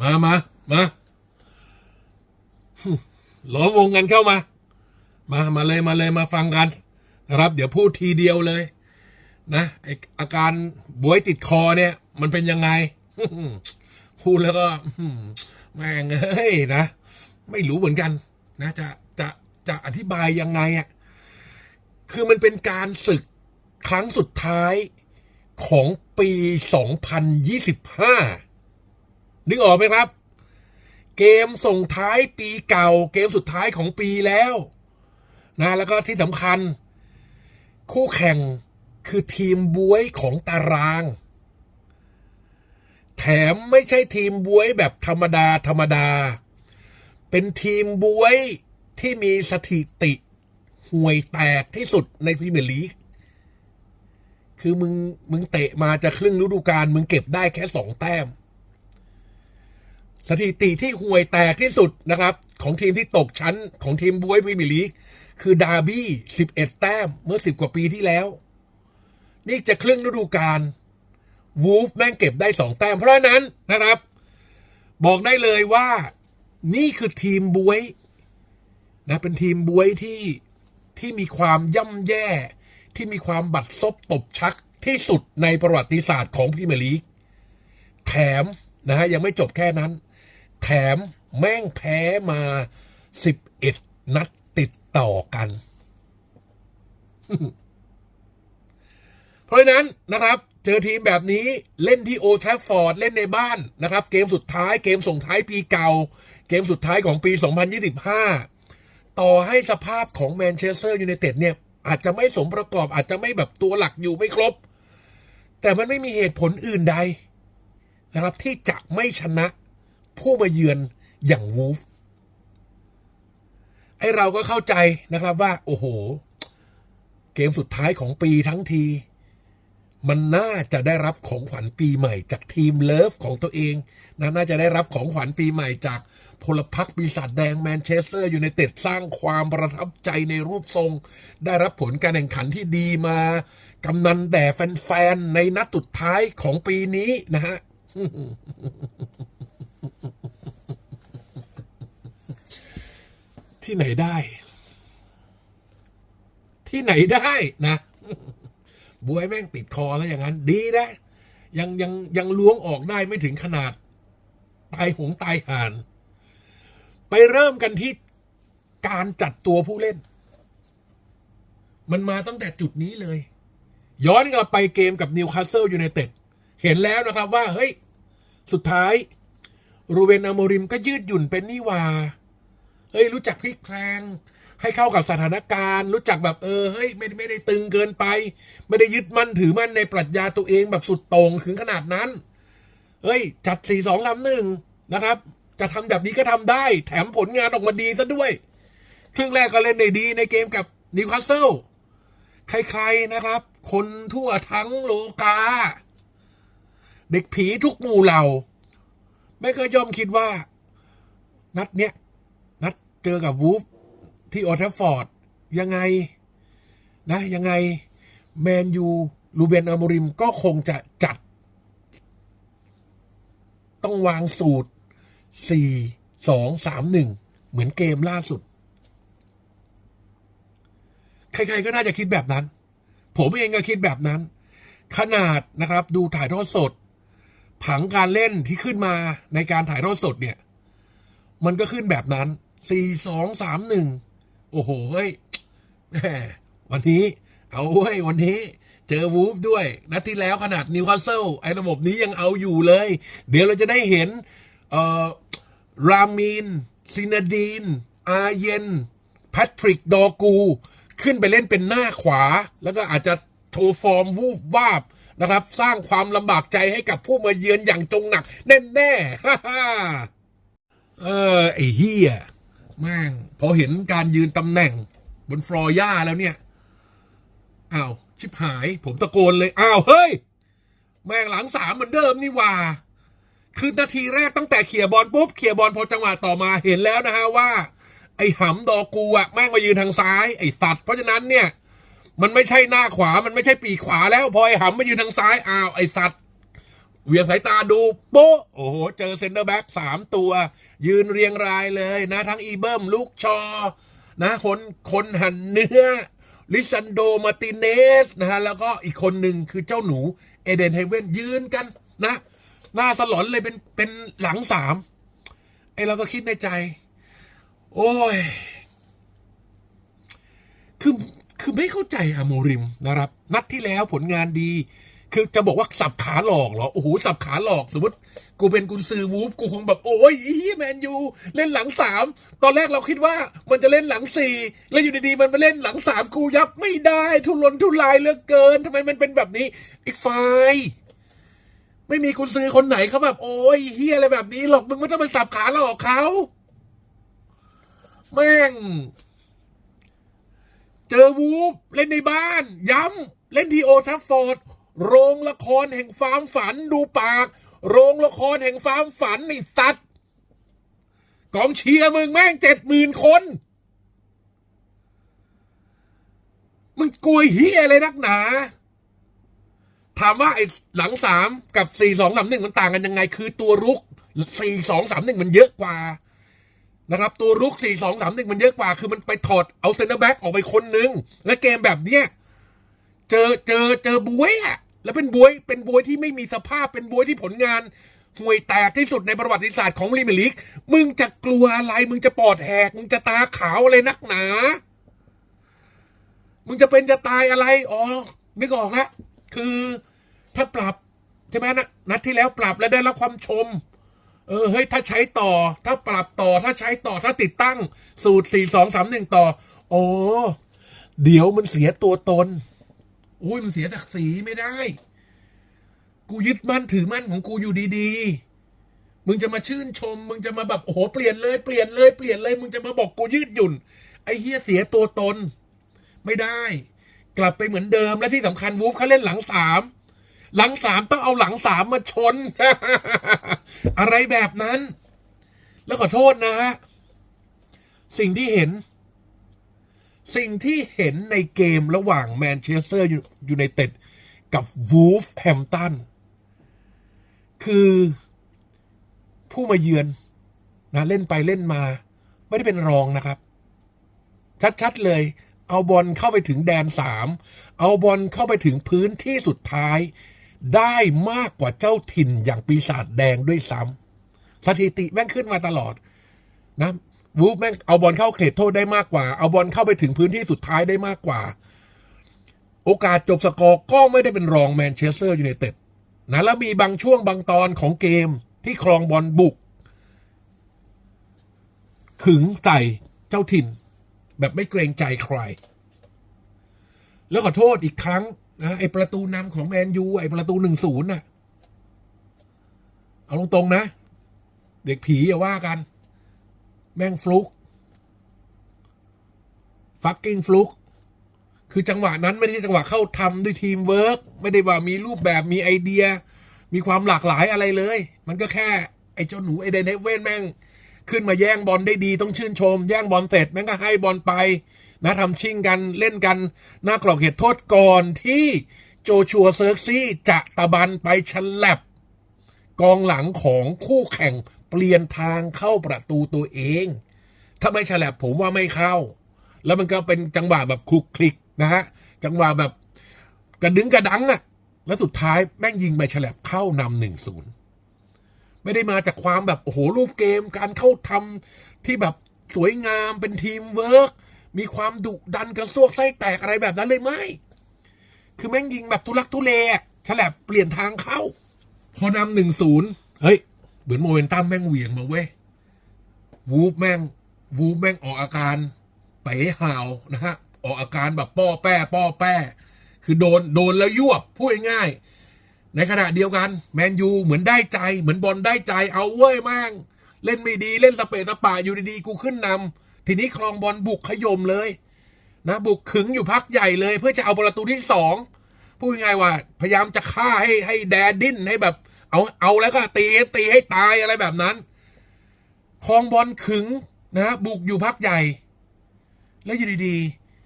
มามามาล้อมวงกันเข้ามา มามาเลยมาเลยมาฟังกันนะครับ เดี๋ยวพูดทีเดียวเลย นะไออาการบวยติดคอเนี่ย มันเป็นยังไงพูดแล้วก็แม่งเอ้ยนะ ไม่รู้เหมือนกัน นะ จะจะจะอธิบายยังไงอะ่ะ คือมันเป็นการศึกครั้งสุดท้ายของปี 2025 นึกออกไหมครับ เกมส่งท้ายปีเก่า เกมสุดท้ายของปีแล้วนะแล้วก็ที่สำคัญ คู่แข่งคือทีมบวยของตาราง แถมไม่ใช่ทีมบวยแบบธรรมดาธรรมดา เป็นทีมบวยที่มีสถิติ ห่วยแตกที่สุดในพรีเมียร์ลีก คือมึง มึงเตะมาจะครึ่งฤดูกาลมึงเก็บได้แค่สองแต้ม สถิติที่ห่วยแตกที่สุดนะครับ ของทีมที่ตกชั้นของทีมบวยพรีเมียร์ลีก คือดาร์บี้สิบเอ็ดแต้มเมื่อสิบกว่าปีที่แล้ว นี่จะครึ่งฤดูกาลวูฟแม่งเก็บได้สองแต้ม เพราะฉะนั้นนะครับ บอกได้เลยว่านี่คือทีมบวยนะเป็นทีมบวยที่ ที่มีความย่ำแย่ ที่มีความบัดซบตบชักที่สุดในประวัติศาสตร์ของพรีเมียร์ลีก แถมนะฮะยังไม่จบแค่นั้น แถมแม่งแพ้มา 11 นัดติดต่อกัน เพราะฉะนั้นนะครับ เจอทีมแบบนี้เล่นที่โอทฟฟอร์ด เล่นในบ้านนะครับ เกมสุดท้ายเกมส่งท้ายปีเก่า เกมสุดท้ายของปี 2025 ต่อให้สภาพของแมนเชสเตอร์ยูไนเต็ดเนี่ย อาจจะไม่สมประกอบอาจจะไม่แบบตัวหลักอยู่ไม่ครบ แต่มันไม่มีเหตุผลอื่นใด นะครับที่จะไม่ชนะผู้มาเยือนอย่างวูฟไอเราก็เข้าใจนะครับว่า โอ้โห เกมสุดท้ายของปีทั้งที มันน่าจะได้รับของขวัญปีใหม่จากทีมเลิฟของตัวเองนะน่าจะได้รับของขวัญปีใหม่จากพลพรรคปีศาจแดงแมนเชสเตอร์อยูไนเต็ดสร้างความประทับใจในรูปทรง ได้รับผลการแข่งขันที่ดีมากำนันแต่แฟนๆ ในนัดสุดท้ายของปีนี้นะฮะที่ไหนได้ ที่ไหนได้นะ บวยแม่งติดคอแล้วอย่างนั้น ดีนะ ยังยังยังล้วงออกได้ไม่ถึงขนาด ตายหงตายห่าน ไปเริ่มกันที่การจัดตัวผู้เล่น มันมาตั้งแต่จุดนี้เลย ย้อนกลับไปเกมกับนิวคาสเซิลยูไนเต็ดเห็นแล้วนะครับว่า เฮ้ย สุดท้าย รูเบนอโมริมก็ยืดหยุ่นเป็นนี่หว่าเฮ้ย รู้จักพลิกแพลง ให้เข้ากับสถานการณ์ รู้จักแบบเออเฮ้ยไม่ไม่ได้ตึงเกินไป ไม่ได้ยึดมั่นถือมั่นในปรัชญาตัวเองแบบสุดโต่งถึงขนาดนั้น เฮ้ย จัดสี่สองลำหนึ่งนะครับ จะทำแบบนี้ก็ทำได้ แถมผลงานออกมาดีซะด้วย ครึ่งแรกก็เล่นได้ดีในเกมกับนิวคาสเซิลใครๆนะครับ คนทั่วทั้งโลกา เด็กผีทุกหมู่เหล่า ไม่เคยย่อมคิดว่า นัดเนี้ยนัดเจอกับวูฟ ที่ออลด์แทฟฟอร์ดยังไงนะยังไงแมนยูลูเบนอาโมริมก็คงจะจัด ต้องวางสูตร 4 2 3 1 เหมือนเกมล่าสุด ใคร ๆ ก็น่าจะคิดแบบนั้น ผมเองก็คิดแบบนั้น ขนาดนะครับดูถ่ายทอดสด ผังการเล่นที่ขึ้นมาในการถ่ายทอดสดเนี่ย มันก็ขึ้นแบบนั้นสี่สองสามหนึ่ง โอ้โหเฮ้ยวันนี้ เอาเว้ยวันนี้ เจอวูฟด้วยนัดที่แล้วขนาดนิวคาสเซิลไอ้ระบบนี้ยังเอาอยู่เลย เดี๋ยวเราจะได้เห็น เอ่อ รามินซินาดีน อาเยนแพทริก ดอกู ขึ้นไปเล่นเป็นหน้าขวา แล้วก็อาจจะโชว์ฟอร์มวูบวาบนะครับ สร้างความลำบากใจให้กับผู้มาเยือนอย่างจงหนัก แน่แน่ฮ่าฮ่าเออไอ้เฮีย แม่ง พอเห็นการยืนตำแหน่ง บนฟลอร์ย่าแล้วเนี่ยอ้าวชิบหาย ผมตะโกนเลยอ้าวเฮ้ย แม่งหลังสามเหมือนเดิมนี่ว่า คือนาทีแรกตั้งแต่เขี่ยบอลปุ๊บเขี่ยบอลพอจังหวะต่อมาเห็นแล้วนะฮะว่า ไอ้หำดอกูอะแม่งมายืนทางซ้าย ไอ้ตัด เพราะฉะนั้นเนี่ย มันไม่ใช่หน้าขวามันไม่ใช่ปีกขวาแล้ว พอไอ้หำมายืนทางซ้ายอ้าวไอ้สัตว์ เวียงสายตาดูโป๊ะโอ้โห เจอเซนเตอร์แบ็กสามตัว ยืนเรียงรายเลยนะ ทั้งอีเบิร์มลูกชอ นะคนคนหันเนื้อ ลิซันโดมาติเนสนะฮะ แล้วก็อีกคนหนึ่งคือเจ้าหนู เอเดนเฮเว่นยืนกันนะ หน้าสลอนเลยเป็นเป็นหลังสามไอ้เราก็คิดในใจ โอ้ย คือคือไม่เข้าใจอะโมริมนะครับ นัดที่แล้วผลงานดี คือจะบอกว่าสับขาหลอกเหรอ โอ้โห สับขาหลอก สมมติ กูเป็นกุนซือวูฟ กูคงแบบ โอ้ยอีแมนยู เล่นหลังสาม ตอนแรกเราคิดว่ามันจะเล่นหลังสี่ แล้วอยู่ดีๆ มันมาเล่นหลังสามกูยับไม่ได้ ทุรนทุรายเหลือเกิน ทำไมมันเป็นแบบนี้ อีกฝ่ายไม่มีกุนซือคนไหนเขาแบบ โอ้ยเฮียอะไรแบบนี้หรอก มึงไม่ต้องไปสับขาหลอกเขา แม่ง เจอวูฟ เล่นในบ้าน ย้ำเล่นที่โอทัฟฟอร์ด โรงละครแห่งความฝันดูปาก โรงละครแห่งความฝันนี่สัตว์กองเชียร์มึงแม่งเจ็ดหมื่นคน มึงกลัวเฮียอะไรนักหนา ถามว่าไอ้หลังสามกับสี่สองสามหนึ่งมันต่างกันยังไง คือตัวรุกสี่สองสามหนึ่งมันเยอะกว่านะครับตัวรุกสี่สองสามหนึ่งมันเยอะกว่า คือมันไปถอดเอาเซนเตอร์แบ็กออกไปคนนึง และเกมแบบเนี้ย เจอเจอเจอบวยอะ แล้วเป็นบวยเป็นบวยที่ไม่มีสภาพเป็นบวยที่ผลงานห่วยแตกที่สุดในประวัติศาสตร์ของลีเมลิก มึงจะกลัวอะไร มึงจะปอดแหก มึงจะตาขาวอะไรนักหนา มึงจะเป็นจะตายอะไร อ๋อ นึกออกแล้ว คือถ้าปรับใช่ไหมนะนัดที่แล้วปรับแล้วได้รับความชม เออ เฮ้ย ถ้าใช้ต่อ ถ้าปรับต่อ ถ้าใช้ต่อ ถ้าติดตั้ง สูตรสี่สองสามหนึ่งต่ออ๋อเดี๋ยวมันเสียตัวตน อุ้ยมันเสียศักดิ์ศรีไม่ได้ กูยึดมั่นถือมั่นของกูอยู่ดีๆ มึงจะมาชื่นชม มึงจะมาแบบโอ้โหเปลี่ยนเลยเปลี่ยนเลยเปลี่ยนเลย มึงจะมาบอกกูยืดหยุ่น ไอ้เฮียเสียตัวตน ไม่ได้ กลับไปเหมือนเดิมและที่สำคัญวูฟเขาเล่นหลังสามหลังสามต้องเอาหลังสามมาชน อะไรแบบนั้น แล้วขอโทษนะฮะสิ่งที่เห็น สิ่งที่เห็นในเกมระหว่างแมนเชสเตอร์ยูไนเต็ดกับวูฟแฮมตันคือผู้มาเยือนนะเล่นไปเล่นมา ไม่ได้เป็นรองนะครับ ชัดๆเลย เอาบอลเข้าไปถึงแดนสามเอาบอลเข้าไปถึงพื้นที่สุดท้าย ได้มากกว่าเจ้าถิ่นอย่างปีศาจแดงด้วยซ้ำสถิติแม่งขึ้นมาตลอดนะ วูฟแม่งเอาบอลเข้าเขตโทษได้มากกว่า เอาบอลเข้าไปถึงพื้นที่สุดท้ายได้มากกว่า โอกาสจบสกอร์ก็ไม่ได้เป็นรองแมนเชสเตอร์ยูไนเต็ดนะแล้วมีบางช่วงบางตอนของเกมที่ครองบอลบุก ขึงใส่เจ้าถิ่น แบบไม่เกรงใจใคร แล้วขอโทษอีกครั้งนะไอประตูนำของแมนยูไอประตูหนึ่งศูนย์น่ะ เอาตรงๆนะ เด็กผีอย่าว่ากัน แม่งฟลุกฟักกิ้งฟลุกคือจังหวะนั้นไม่ได้จังหวะเข้าทำด้วยทีมเวิร์กไม่ได้ว่ามีรูปแบบมีไอเดีย มีความหลากหลายอะไรเลย มันก็แค่ไอ้เจ้าหนูไอเดนเฮเว่นแม่ง ขึ้นมาแย่งบอลได้ดีต้องชื่นชม แย่งบอลเสร็จแม่งก็ให้บอลไป นะทำชิงกันเล่นกันหน้ากรอบเขตโทษก่อนที่โจชัวเซิร์กซี่จะตะบันไปฉลับกองหลังของคู่แข่ง เปลี่ยนทางเข้าประตูตัวเอง ถ้าไม่ฉลับผมว่าไม่เข้า แล้วมันก็เป็นจังหวะแบบคลุกคลิกนะฮะ จังหวะแบบกระดึงกระดังอะแล้วสุดท้ายแม่งยิงไปฉลับเข้านำหนึ่งศูนย์ไม่ได้มาจากความแบบโอ้โหรูปเกมการเข้าทำที่แบบสวยงามเป็นทีมเวิร์กมีความดุดันกระซวกไส้แตกอะไรแบบนั้นเลยไม่ คือแม่งยิงแบบทุลักทุเลฉลับเปลี่ยนทางเข้า พอนำหนึ่งศูนย์เฮ้ย เหมือนโมเมนตัมแม่งเหวี่ยงมาเว้ยวูฟแม่งวูฟแม่งออกอาการเป๋ห่าวนะฮะออกอาการแบบป้อแป้ป้อแป้คือโดนโดนแล้วยวบพูดง่ายๆในขณะเดียวกันแมนยูเหมือนได้ใจ เหมือนบอลได้ใจเอาเว้ยแม่ง เล่นไม่ดีเล่นสเปะสปะอยู่ดีๆกูขึ้นนำทีนี้คลองบอลบุกขยมเลย นะบุกขึงอยู่พักใหญ่เลย เพื่อจะเอาประตูที่สองพูดง่ายๆว่า พยายามจะฆ่าให้ให้แดดดิ้นให้แบบ เอาเอาแล้วก็ตีตีให้ตายอะไรแบบนั้นคลองบอลขึงนะ บุกอยู่พักใหญ่ แล้วอยู่ดี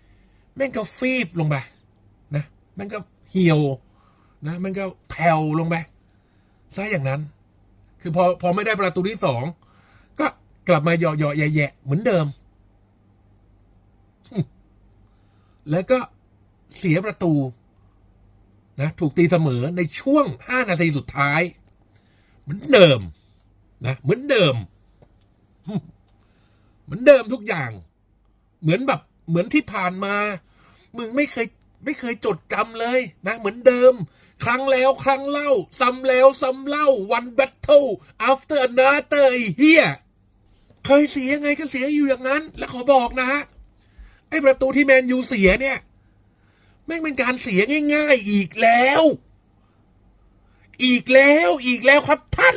ๆแม่งก็ฟีบลงไปนะมันก็เหี่ยวนะมันก็แผ่วลงไปซะอย่างนั้น คือพอพอไม่ได้ประตูที่สองก็กลับมาเหยาะเหยาะแย่ๆเหมือนเดิม แล้วก็เสียประตูนะถูกตีเสมอในช่วงห้านาทีสุดท้าย มือนเดิมนะเหมือนเดิม เหมือนเดิมทุกอย่าง เหมือนแบบ เหมือนที่ผ่านมา มึงไม่เคย ไม่เคยจดจำเลยนะ เหมือนเดิม ครั้งแล้วครั้งเล่า ซ้ำแล้วซ้ำเล่า one battle after another ไอ้เฮียเคยเสียไงก็เสียอยู่อย่างนั้น แล้วขอบอกนะฮะไอ้ประตูที่แมนยูเสียเนี่ยแม่งเป็นการเสียง่าย ๆ อีกแล้ว อีกแล้วอีกแล้วครับท่าน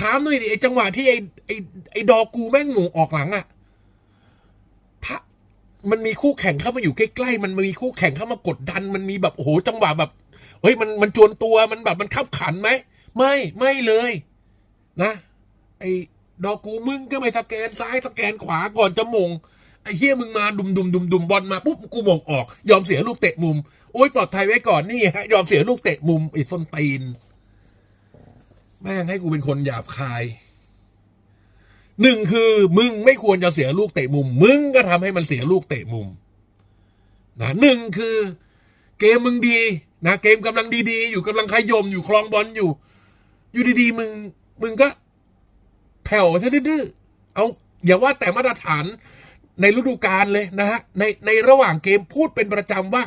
ถามหน่อยดิไอจังหวะที่ไอ้ไอ้ไอ้ดอกูแม่งหงงออกหลังอะถ้ามันมีคู่แข่งเข้ามาอยู่ใกล้ๆมันมีคู่แข่งเข้ามากดดัน มันมีแบบโอ้โหจังหวะแบบเฮ้ยมันมันจวนตัวมันแบบมันขับขันไหมไม่ไม่เลย นะ ไอ้ดอกูมึงก็ไม่สแกนซ้ายสแกนขวาก่อนจะมง ไอ้เฮียมึงมาดุมดุมดุมดุมบอลมาปุ๊บกูมองออก ยอมเสียลูกเตะมุม โอ้ยปลอดภัยไว้ก่อนนี่ฮะยอมเสียลูกเตะมุมไอ้ส้นตีน แม่งให้กูเป็นคนหยาบคายหนึ่งคือมึงไม่ควรจะเสียลูกเตะมุม มึงก็ทำให้มันเสียลูกเตะมุมนะหนึ่งคือ เกมมึงดีนะเกมกำลังดีๆ อยู่กำลังขยมอยู่คลองบอลอยู่ อยู่ดีๆ มึง มึงก็แผ่วซะดื้อเอาอย่าว่าแต่มาตรฐาน ในฤดูกาลเลยนะฮะในในระหว่างเกมพูดเป็นประจำว่า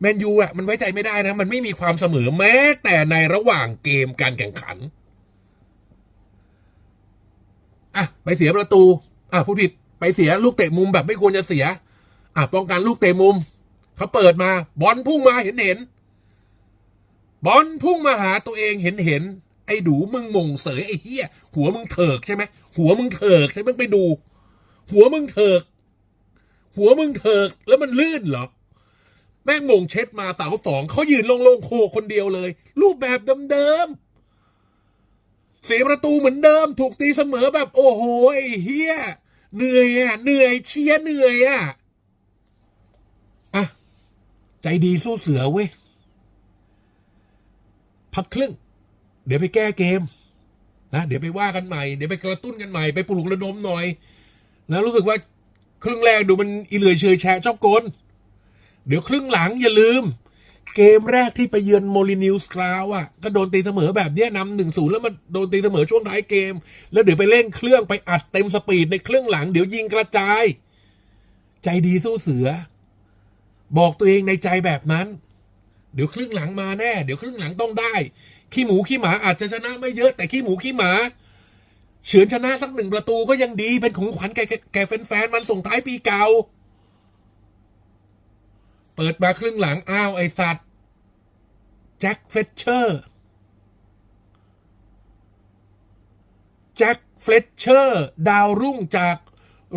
แมนยูอะมันไว้ใจไม่ได้นะ มันไม่มีความเสมอแม้ แต่ในระหว่างเกมการแข่งขันอะไปเสียประตูอะผู้ผิดไปเสียลูกเตะมุมแบบไม่ควรจะเสีย อะป้องกันลูกเตะมุมเขาเปิดมา บอลพุ่งมาเห็นเห็น บอลพุ่งมาหาตัวเองเห็นเห็น ไอ้ดูมึงมงเสยไอ้เหี้ยหัวมึงเถิกใช่ไหมหัวมึงเถิกใช่ไหมไปดู หัวมึงเถิก หัวมึงเถิกแล้วมันลื่นเหรอ แม่งมงเช็ดมาเสาสองเขายืนโล่งๆโคคนเดียวเลย รูปแบบเดิมๆเสียประตูเหมือนเดิม ถูกตีเสมอแบบ โอ้โหไอ้เฮียเหนื่อยอะเหนื่อยเชียเหนื่อยอะอะใจดีสู้เสือเว้ยพักครึ่ง เดี๋ยวไปแก้เกมนะเดี๋ยวไปว่ากันใหม่ เดี๋ยวไปกระตุ้นกันใหม่ ไปปลุกระดมหน่อยนะรู้สึกว่า ครึ่งแรกดูมันอีเลือยเชยแชะชอบกลเดี๋ยวครึ่งหลังอย่าลืม เกมแรกที่ไปเยือนโมลินิวสกราวอะก็โดนตีเสมอแบบเนี้ยนำหนึ่งศูนย์แล้วมันโดนตีเสมอช่วงท้ายเกม แล้วเดี๋ยวไปเร่งเครื่องไปอัดเต็มสปีดในครึ่งหลังเดี๋ยวยิงกระจาย ใจดีสู้เสือ บอกตัวเองในใจแบบนั้น เดี๋ยวครึ่งหลังมาแน่ เดี๋ยวครึ่งหลังต้องได้ ขี้หมูขี้หมาอาจจะชนะไม่เยอะแต่ขี้หมูขี้หมา เฉือนชนะสักหนึ่งประตูก็ยังดีเป็นของขวัญแก่แก่แฟนๆมันส่งท้ายปีเก่า เปิดมาครึ่งหลังอ้าวไอสัตว์แจ็คเฟลเชอร์แจ็คเฟลเชอร์ ดาวรุ่งจาก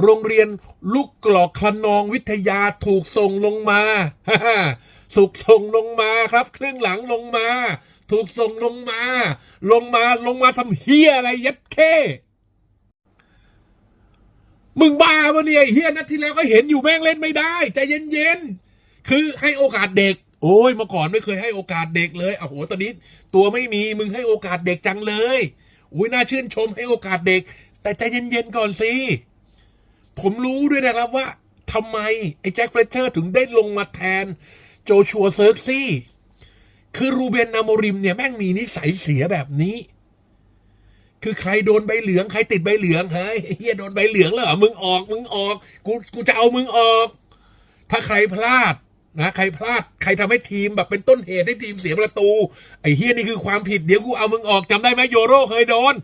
โรงเรียนลูกกรอกคลนองวิทยาถูกส่งลงมาฮ่าสุกส่งลงมาครับ ครึ่งหลังลงมา ถูกส่งลงมา ลงมาลงมาทำเฮียอะไรยัดเข้มึงบ้าปะเนี่ยเฮียนัดที่แล้วก็เห็นอยู่แม่งเล่นไม่ได้ใจเย็นๆคือให้โอกาสเด็ก โอ้ยเมื่อก่อนไม่เคยให้โอกาสเด็กเลยโอ้โหตอนนี้ตัวไม่มีมึงให้โอกาสเด็กจังเลยอุ้ยน่าชื่นชมให้โอกาสเด็ก แต่ใจเย็นๆก่อนสิผมรู้ด้วยนะครับว่าทำไมไอ้แจ็คเฟลเชอร์ถึงได้ลงมาแทนโจชัวเซิร์กซี่ คือรูเบนนาโมริมเนี่ยแม่งมีนิสัยเสียแบบนี้ คือใครโดนใบเหลืองใครติดใบเหลืองเฮ้ยเฮียโดนใบเหลืองแล้วเหรอมึงออกมึงออกกูกูจะเอามึงออก ถ้าใครพลาดนะใครพลาดใครทำให้ทีมแบบเป็นต้นเหตุให้ทีมเสียประตู ไอ้เฮียนี่คือความผิดเดี๋ยวกูเอามึงออกจำได้ไหมโยโรเคยโดน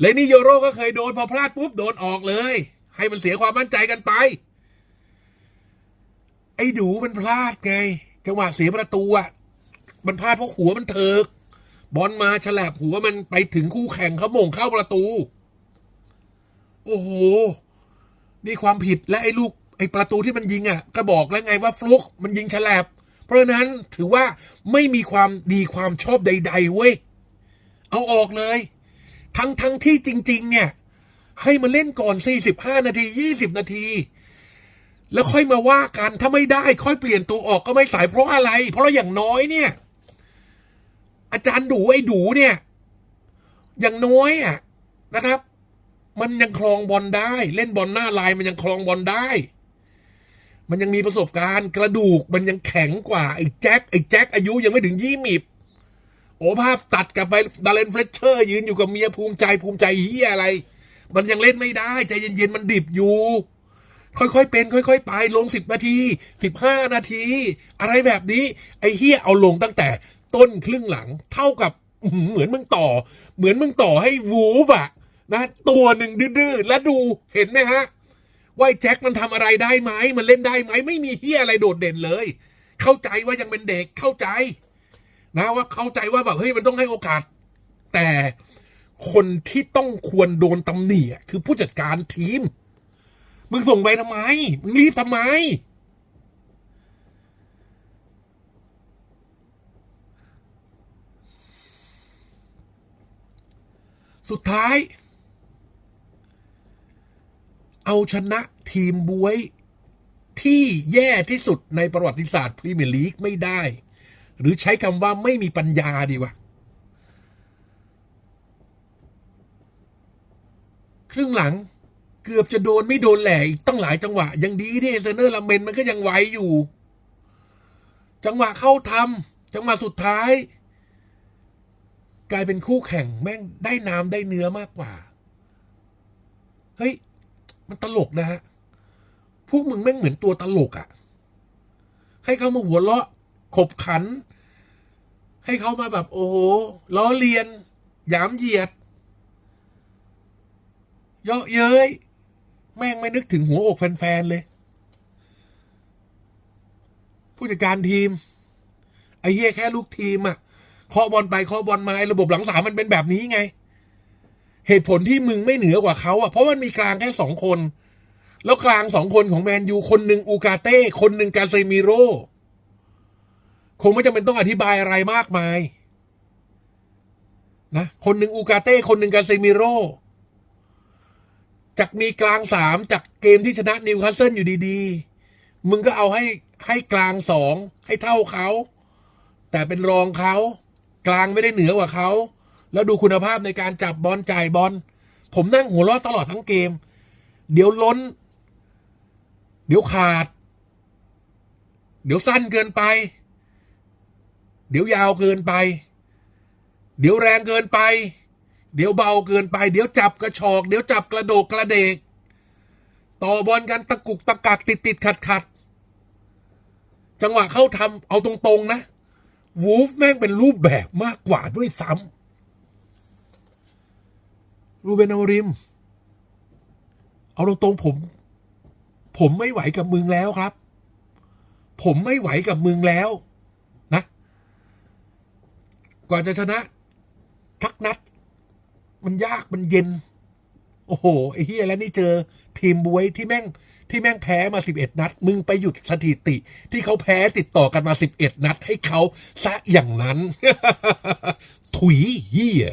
และนี่โยโรก็เคยโดนพอพลาดปุ๊บโดนออกเลย ให้มันเสียความมั่นใจกันไป ไอ้ดูมันพลาดไง จังหวะเสียประตูอะ มันพลาดเพราะหัวมันเถิกบอลมาฉลับหัวมันไปถึงคู่แข่งเขาโมงเข้าประตู โอ้โห นี่ความผิดและไอ้ลูกไอ้ประตูที่มันยิงอะ ก็บอกแล้วไงว่าฟลุกมันยิงฉลับเพราะนั้นถือว่าไม่มีความดีความชอบใด ๆ เว้ย เอาออกเลย ทั้งทั้งที่จริง ๆ เนี่ย ให้มันเล่นก่อน 45 นาที 20 นาที แล้วค่อยมาว่ากัน ถ้าไม่ได้ค่อยเปลี่ยนตัวออกก็ไม่สายเพราะอะไร เพราะอย่างน้อยเนี่ย อาจารย์ดูไอ้ดูเนี่ย อย่างน้อยอะนะครับ มันยังคลองบอลได้ เล่นบอลหน้าลายมันยังคลองบอลได้ มันยังมีประสบการณ์ กระดูกมันยังแข็งกว่าไอ้แจ็คไอ้แจ็คอายุยังไม่ถึงยี่สิบโอ้ภาพตัดกลับไปดาเลนเฟลเชอร์ ยืนอยู่กับเมียภูมิใจภูมิใจเฮียอะไร มันยังเล่นไม่ได้ ใจเย็นๆมันดิบอยู่ค่อยๆ เป็น ค่อย ๆ ไปลงสิบนาทีสิบห้านาที อะไรแบบนี้ ไอ้เฮียเอาลงตั้งแต่ ต้นครึ่งหลัง เท่ากับเหมือนมึงต่อ เหมือนมึงต่อให้วูฟอะนะตัวหนึ่งดื้อแล้วดูเห็นไหมฮะว่าแจ็คมันทำอะไรได้ไหมมันเล่นได้ไหมไม่มีเฮียอะไรโดดเด่นเลย เข้าใจว่ายังเป็นเด็กเข้าใจ นะว่าเข้าใจว่าแบบเฮ้ยมันต้องให้โอกาส แต่คนที่ต้องควรโดนตำหนิคือผู้จัดการทีม มึงส่งไปทำไม มึงรีบทำไม สุดท้าย เอาชนะทีมบวย ที่แย่ที่สุดในประวัติศาสตร์พรีเมียร์ลีกไม่ได้ หรือใช้คำว่าไม่มีปัญญาดีวะครึ่งหลังเกือบจะโดนไม่โดนแหล่อีกตั้งหลายจังหวะ ยังดีที่เซเนอร์ลาเมนมันก็ยังไหวอยู่ จังหวะเข้าทำจังหวะสุดท้าย กลายเป็นคู่แข่งแม่งได้น้ำได้เนื้อมากกว่า เฮ้ย มันตลกนะฮะ พวกมึงแม่งเหมือนตัวตลกอะ่ะ ให้เขามาหัวเราะ ขบขัน ให้เขามาแบบโอ้โหล้อเลียน หยามเหยียด เยาะเย้ย แม่งไม่นึกถึงหัวอกแฟนๆเลย ผู้จัดการทีม ไอ้เหี้ยแค่ลูกทีมอะ เคาะบอลไปเคาะบอลมาไอ้ระบบหลังสามมันเป็นแบบนี้ไง เหตุผลที่มึงไม่เหนือกว่าเขาอะเพราะมันมีกลางแค่สองคน แล้วกลางสองคนของแมนยูคนหนึ่งอูกาเต้คนหนึ่งกาเซมิโรคงไม่จำเป็นต้องอธิบายอะไรมากมายนะคนหนึ่งอูกาเต้คนหนึ่งกาเซมิโรจากมีกลางสามจากเกมที่ชนะนิวคาสเซิลอยู่ดีๆ มึงก็เอาให้ให้กลางสองให้เท่าเขา แต่เป็นรองเขา กลางไม่ได้เหนือกว่าเขา แล้วดูคุณภาพในการจับบอลจ่ายบอล ผมนั่งหัวเราะตลอดทั้งเกม เดี๋ยวล้น เดี๋ยวขาด เดี๋ยวสั้นเกินไป เดี๋ยวยาวเกินไป เดี๋ยวแรงเกินไป เดี๋ยวเบาเกินไป เดี๋ยวจับกระชอก เดี๋ยวจับกระโดกกระเดก ต่อบอลกันตะกุกตะกักติดติดขัดขัดจังหวะเข้าทำเอาตรงๆนะ วูฟแม่งเป็นรูปแบบมากกว่าด้วยซ้ำรูเบนอาริม เอาตรงๆผม ผมไม่ไหวกับมึงแล้วครับ ผมไม่ไหวกับมึงแล้วนะ กว่าจะชนะทักนัด มันยากมันเย็น โอ้โหไอ้เฮียแล้วนี่เจอทีมบวยที่แม่ง ที่แม่งแพ้มาสิบเอ็ดนัด มึงไปหยุดสถิติ ที่เขาแพ้ติดต่อกันมาสิบเอ็ดนัด ให้เขาซะอย่างนั้น ถุยเฮีย